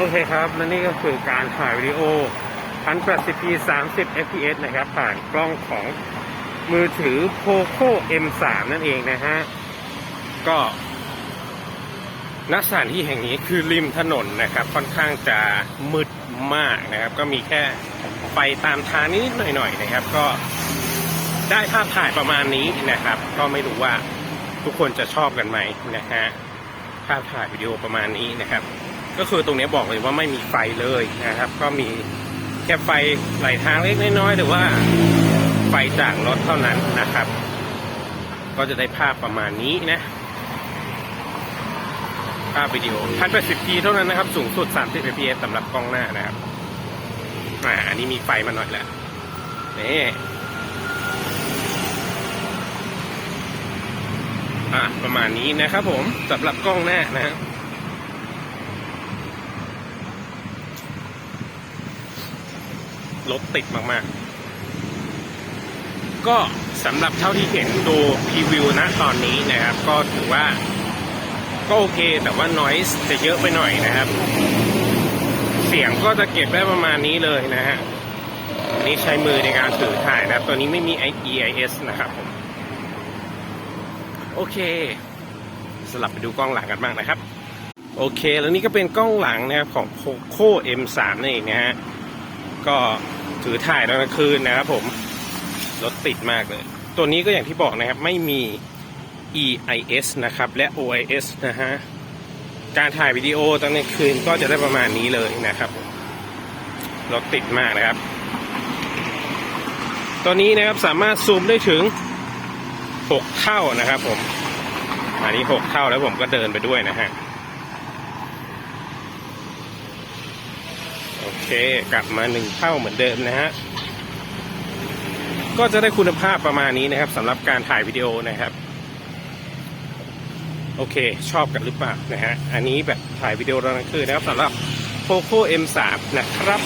โอเคครับและนี่ก็คือการถ่ายวิดีโอ 1080p 30 fps นะครับ ผ่านกล้องของมือถือ Poco M3 นั่นเองนะฮะ ก็ณสถานที่แห่งนี้คือริมถนนนะครับ ค่อนข้างจะมืดมากนะครับ ก็มีแค่ไฟตามทางนิดๆหน่อยๆนะครับ ก็ได้ภาพถ่ายประมาณนี้นะครับ ก็ไม่รู้ว่าทุกคนจะชอบกันไหมนะฮะภาพถ่ายวิดีโอประมาณนี้นะครับ ก็คือตรงนี้บอกเลยว่าไม่มีไฟเลยนะครับ ก็มีแค่ไฟไหลทางเล็กน้อยหรือว่าไฟจากรถเท่านั้นนะครับ ก็จะได้ภาพประมาณนี้นะ ภาพวิดีโอ 1080p เท่านั้นนะครับ สูงสุด 30 fps สำหรับกล้องหน้านะครับอ่าอันนี้มีไฟมาหน่อยแล้วนี่อะประมาณนี้นะครับผมสำหรับกล้องหน้านะฮะ รถติดมากๆ ก็สำหรับเท่าที่เห็นดูพรีวิวนะตอนนี้นะครับ ก็ถือว่า ก็โอเคแต่ว่า noise จะเยอะไปหน่อยนะครับ เสียงก็จะเก็บได้ประมาณนี้เลยนะฮะนนี่ใช้มือในการถือถ่ายนะครับ ตัวนี้ไม่มี EIS นะครับผมโอเค สลับไปดูกล้องหลังกันบ้างนะครับ โอเค แล้วนี่ก็เป็นกล้องหลังนะครับของ Poco M3 นั่นเองนะฮะ ก็ถือถ่ายตอนกลางคืนนะครับผมรถติดมากเลย ตัวนี้ก็อย่างที่บอกนะครับไม่มี EIS นะครับและ OIS นะฮะการถ่ายวิดีโอตอนกลางคืนก็จะได้ประมาณนี้เลยนะครับรถติดมากนะครับ ตัวนี้นะครับสามารถซูมได้ถึง 6 เท่านะครับผม อันนี้ 6 เท่าแล้วผมก็เดินไปด้วยนะฮะ โอเค กลับมาหนึ่งเท่าเหมือนเดิมนะฮะ ก็จะได้คุณภาพประมาณนี้นะครับสำหรับการถ่ายวิดีโอนะครับ โอเค ชอบกันหรือเปล่านะฮะ อันนี้แบบถ่ายวิดีโอตอนกลางคืนนะครับสำหรับ Poco M3 นะครับ